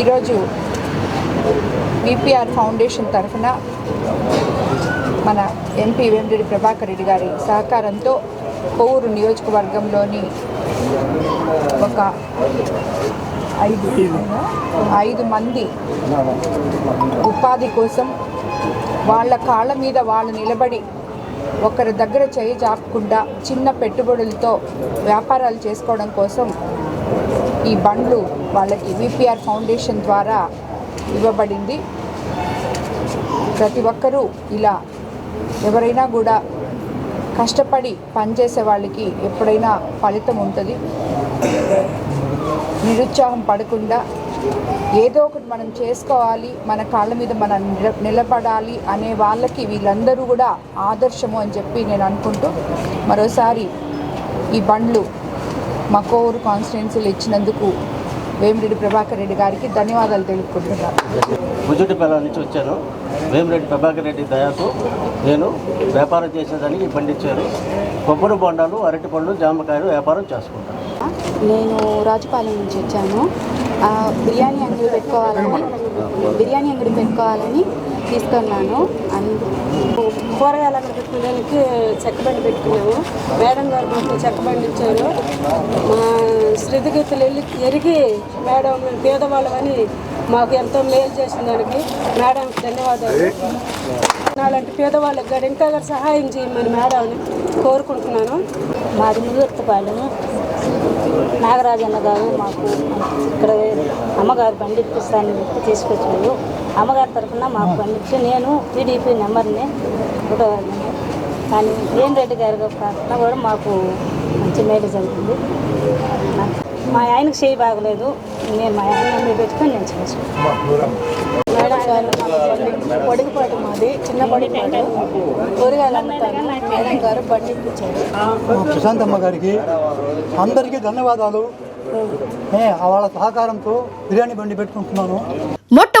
ఈరోజు VPR foundation తరఫున మన ఎంపీ వేమిరెడ్డి ప్రభాకర్ రెడ్డి గారి సహకారంతో కొవ్వూరు నియోజకవర్గంలోని ఒక ఐదు ఐదు మంది ఉపాధి కోసం వాళ్ళ కాళ్ళ మీద వాళ్ళు నిలబడి ఒకరి దగ్గర చేయి చాపకుండా చిన్న పెట్టుబడులతో వ్యాపారాలు చేసుకోవడం కోసం ఈ బండ్లు వాళ్ళకి విపిఆర్ ఫౌండేషన్ ద్వారా ఇవ్వబడింది. ప్రతి ఒక్కరూ ఇలా ఎవరైనా కూడా కష్టపడి పనిచేసే వాళ్ళకి ఎప్పుడైనా ఫలితం ఉంటుంది. నిరుత్సాహం పడకుండా ఏదో ఒకటి మనం చేసుకోవాలి మన కాళ్ళ మీద మనం నిల- నిలబడాలి అనే వాళ్ళకి వీళ్ళందరూ కూడా ఆదర్శము అని చెప్పి నేను అనుకుంటూ మరోసారి ఈ బండ్లు మా కోవూరు కాన్స్టిట్యున్సీలు ఇచ్చినందుకు వేమిరెడ్డి ప్రభాకర్ రెడ్డి గారికి ధన్యవాదాలు తెలుపుకుంటున్నాను. బుజ్జుటిపల్లి నుంచి వచ్చాను. వేమిరెడ్డి ప్రభాకర్ రెడ్డి దయాతో నేను వ్యాపారం చేసేదానికి ఇచ్చారు కొబ్బరి బొండాలు అరటి పండ్లు జామకాయలు వ్యాపారం చేసుకుంటాను. నేను రాజుపాలెం నుంచి వచ్చాను. బిర్యానీ అంగడి పెట్టుకోవాలని బిర్యానీ అంగడి పెట్టుకోవాలని తీసుకున్నాను. అందు కూరగాయలు అక్కడ పెట్టుకోవడానికి చెక్కబండి పెట్టుకున్నాము. మేడం గారు మాకు చెక్కబండి ఇచ్చారు. మా శ్రద్ధగీతలు వెళ్ళి ఎరిగి మేడం పేదవాళ్ళమని మాకు ఎంతో మేలు చేసిన దానికి మేడంకి ధన్యవాదాలు. నాలాంటి పేదవాళ్ళకి గారు ఇంకా సహాయం చేయమని మేడంని కోరుకుంటున్నాను. మాది ముదుర్తపాలెము నాగరాజన్న గారు మాకు ఇక్కడ అమ్మగారు బండి ఇప్పిస్తానని చెప్పి తీసుకొచ్చారు. అమ్మగారి తరఫున మాకు బండి ఇచ్చి నేను టీడీపీ నెంబర్ని ఒకటో కానీ ఏం రెడ్డి గారి ప్రార్థన కూడా మాకు మంచి మేలు జరిగింది. మా ఆయనకు చేయి బాగలేదు. నేను మా ఆయన పెట్టుకొని నేను చేసుకున్నాను మేడం గారు మాకు పొడిగిపాటు మాది చిన్న పొడిపాటు కూరగాయలు అమ్ముతాను మేడం గారు బండి ఇప్పించారు మా ప్రశాంతమ్మ గారికి అందరికీ ధన్యవాదాలు. వాళ్ళ సహకారంతో బిర్యానీ బండి పెట్టుకుంటున్నాను.